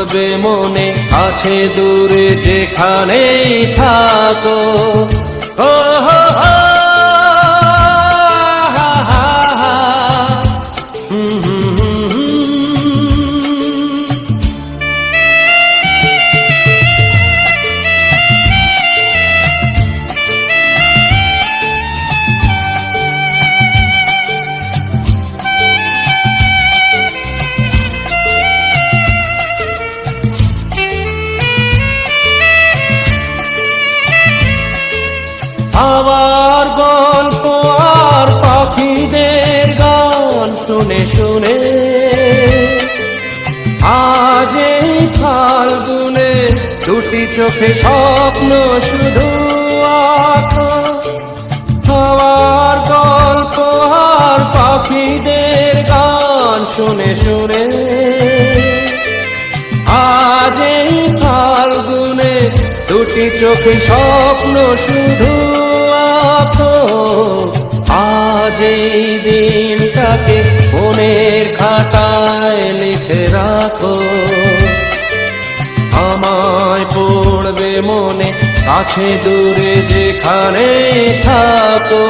পড়বে মনে আছে দূরে যেখানে থাকো। ও আবার গল্প আর পাখিদের গান শুনে শুনে। আজ এই ফাল্গুনে দুটি চোখে স্বপ্ন শুধু আবার গল্প আর পাখিদের গান শুনে শুনে। আজ এই দুটি চোখে স্বপ্ন শুধু আঁকো। আজ এই দিনটাকে মনের খাতায় লিখে রাখো। আমায় পড়বে মনে, কাছে দূরে যেখানে থাকো।